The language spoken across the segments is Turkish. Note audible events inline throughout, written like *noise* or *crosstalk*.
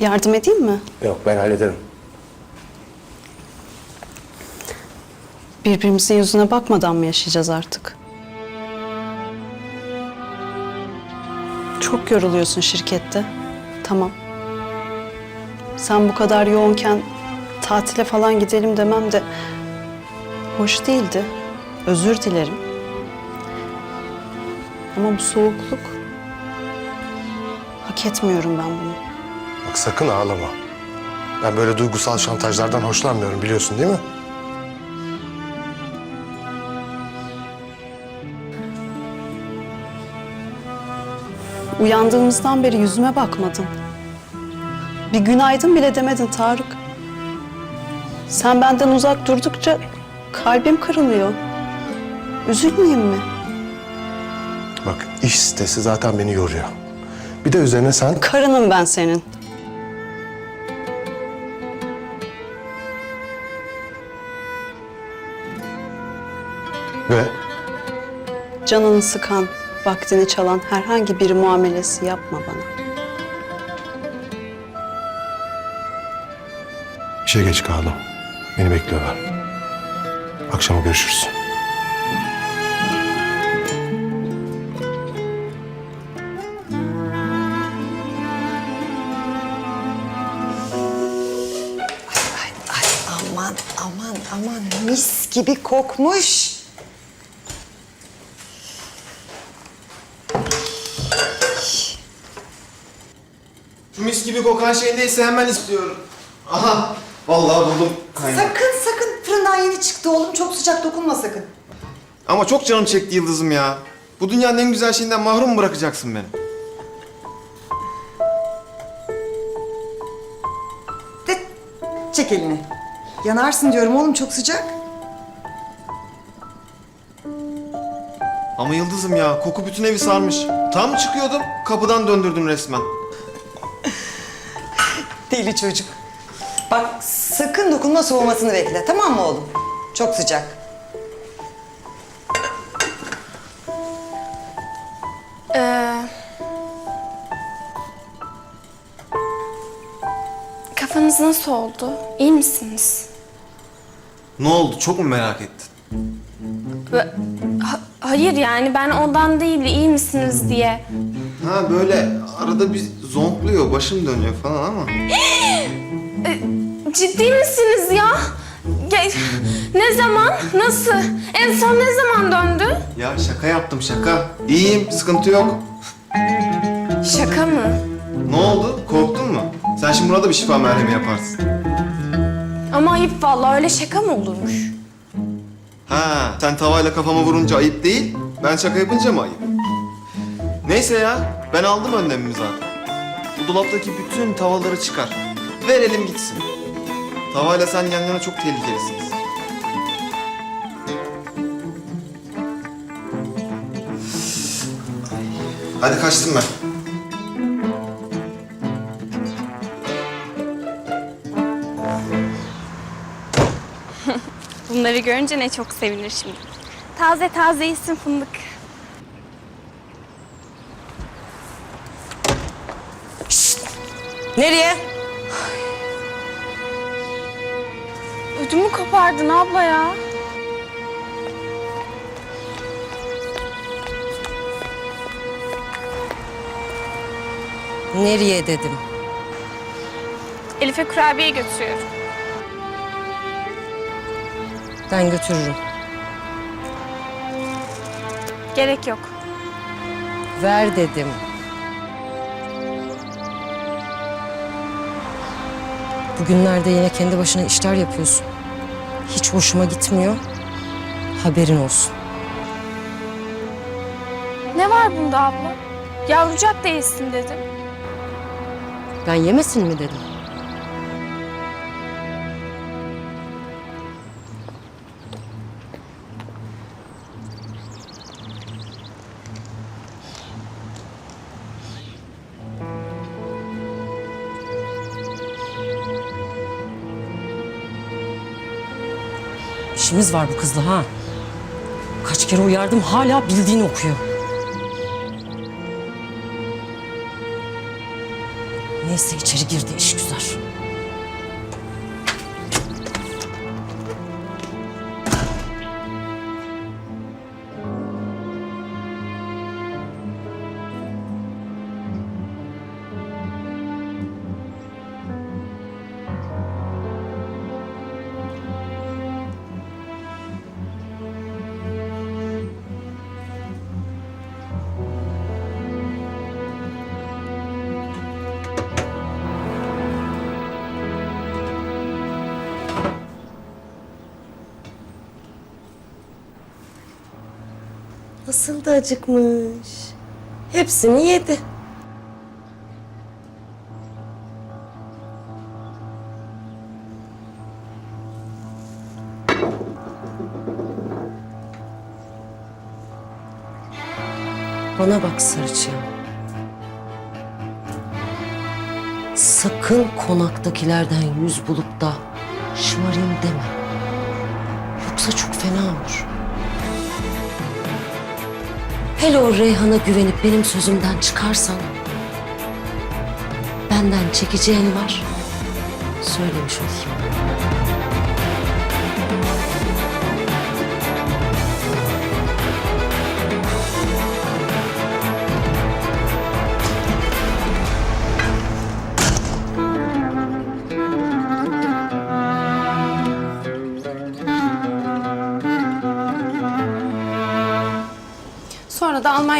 Yardım edeyim mi? Yok ben hallederim. Birbirimizin yüzüne bakmadan mı yaşayacağız artık? Çok yoruluyorsun şirkette. Tamam. Sen bu kadar yoğunken tatile falan gidelim demem de hoş değildi. Özür dilerim. Ama bu soğukluk hak etmiyorum ben bunu. Bak sakın ağlama. Ben böyle duygusal şantajlardan hoşlanmıyorum biliyorsun değil mi? Uyandığımızdan beri yüzüme bakmadın. Bir günaydın bile demedin Tarık. Sen benden uzak durdukça kalbim kırılıyor. Üzülmeyeyim mi? Bak iş stresi zaten beni yoruyor. Bir de üzerine sen Karınım ben senin. Ve Canını sıkan, vaktini çalan herhangi bir muamelesi yapma bana. işe geç kaldım. Beni bekliyorlar. Akşama görüşürüz. Ay, ay aman aman aman mis gibi kokmuş. Mis gibi kokan şey neyse hemen istiyorum. Aha vallahi buldum kaynağı. Sakın sakın fırından yeni çıktı oğlum çok sıcak dokunma sakın. Ama çok canım çekti yıldızım ya. Bu dünyanın en güzel şeyinden mahrum mu bırakacaksın beni? De, çek elini. Yanarsın diyorum oğlum çok sıcak. Ama yıldızım ya koku bütün evi sarmış. Tam çıkıyordum kapıdan döndürdün resmen. Deli çocuk. Bak sakın dokunma soğumasını bekle tamam mı oğlum? Çok sıcak. Ee, kafanız nasıl oldu? İyi misiniz? Ne oldu çok mu merak ettin? Ve- ha- hayır yani ben ondan değil iyi misiniz diye. Ha böyle arada bir zonkluyor başım dönüyor falan ama. *gasps* Ciddi misiniz ya? Ge- ne zaman? Nasıl? En son ne zaman döndü? Ya şaka yaptım şaka. İyiyim sıkıntı yok. Şaka mı? Ne oldu korktun mu? Sen şimdi buna da bir şifa merhemi yaparsın. Ama ayıp vallahi öyle şaka mı olurmuş? Ha, sen tavayla kafama vurunca ayıp değil, ben şaka yapınca mı ayıp? Neyse ya, ben aldım önlemimi zaten. Bu dolaptaki bütün tavaları çıkar. Verelim gitsin. Tavayla sen yan yana çok tehlikelisiniz. Hadi kaçtım ben. Bunları görünce ne çok sevinir şimdi. Taze taze yesin fındık. Nereye? Ödümü kopardın abla ya. Nereye dedim. Elif'e kurabiye götürüyorum. Ben götürürüm. Gerek yok. Ver dedim. Bugünlerde yine kendi başına işler yapıyorsun. Hiç hoşuma gitmiyor. Haberin olsun. Ne var bunda abla? Yavrucak değilsin dedim. Ben yemesin mi dedim. İşimiz var bu kızla ha. Kaç kere uyardım hala bildiğini okuyor. Neyse içeri girdi iş güzel. Nasıl da acıkmış. Hepsini yedi. Bana bak sarıçığım. Sakın konaktakilerden yüz bulup da şımarayım deme. Yoksa çok fena olur. Hele o Reyhan'a güvenip benim sözümden çıkarsan... ...benden çekeceğin var. Söylemiş olayım.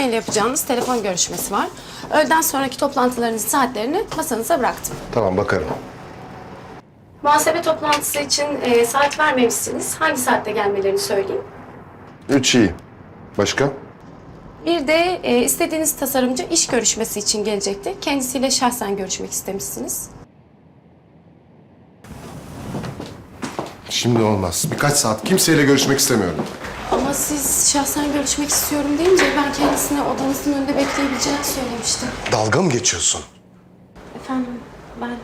İle yapacağınız telefon görüşmesi var. Öğleden sonraki toplantılarınızın saatlerini masanıza bıraktım. Tamam bakarım. Muhasebe toplantısı için e, saat vermemişsiniz. Hangi saatte gelmelerini söyleyeyim. Üç iyi. Başka? Bir de e, istediğiniz tasarımcı iş görüşmesi için gelecekti. Kendisiyle şahsen görüşmek istemişsiniz. Şimdi olmaz. Birkaç saat kimseyle görüşmek istemiyorum. Ama siz şahsen görüşmek istiyorum deyince ben kendisine odanızın önünde bekleyebileceğini söylemiştim. Dalga mı geçiyorsun? Efendim ben